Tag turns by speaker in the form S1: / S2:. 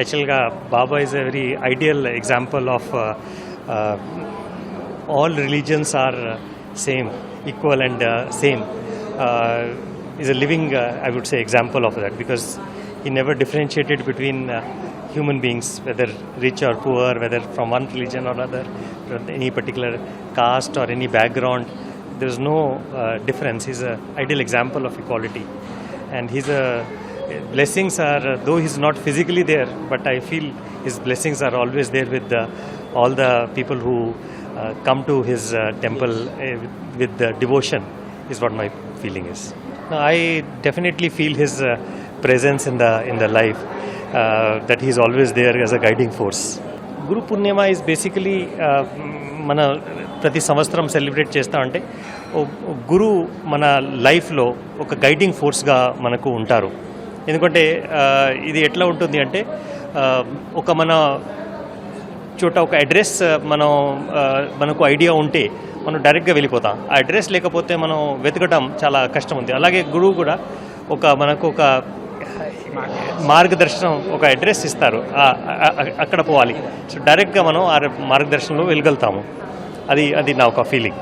S1: యాక్చువల్గా Baba is a very ideal example of all religions are same equal and same is a living I would say example of that because he never differentiated between uh, human beings, whether rich or poor, whether from one religion or other, from any particular caste or any background. There's no uh, difference. He's an ideal example of equality. And he's a blessings are, though he's not physically there, but I feel his blessings are always there with the, all the people who uh, come to his uh, temple uh, with, the devotion, is what my feeling is. I definitely feel his uh, presence in the in the life uh, that he's always there as a guiding force. Guru Purnima is basically మన ప్రతి సంవత్సరం celebrate చేస్తామంటే ఓ- ఓ గురు మన లైఫ్లో ఒక guiding ఫోర్స్గా మనకు ఉంటారు ఎందుకంటే ఇది ఎట్లా ఉంటుంది అంటే ఒక మన చోట ఒక అడ్రస్ మనం మనకు ఐడియా ఉంటే మనం డైరెక్ట్గా వెళ్ళిపోతాం. ఆ అడ్రస్ లేకపోతే మనం వెతకడం చాలా కష్టం ఉంది. అలాగే గురువు కూడా ఒక మనకు ఒక మార్గదర్శనం ఒక అడ్రస్ ఇస్తారు. అక్కడ పోవాలి. సో డైరెక్ట్గా మనం ఆ మార్గదర్శనంలో వెళ్ళగలుగుతాము. అది అది నా ఒక ఫీలింగ్.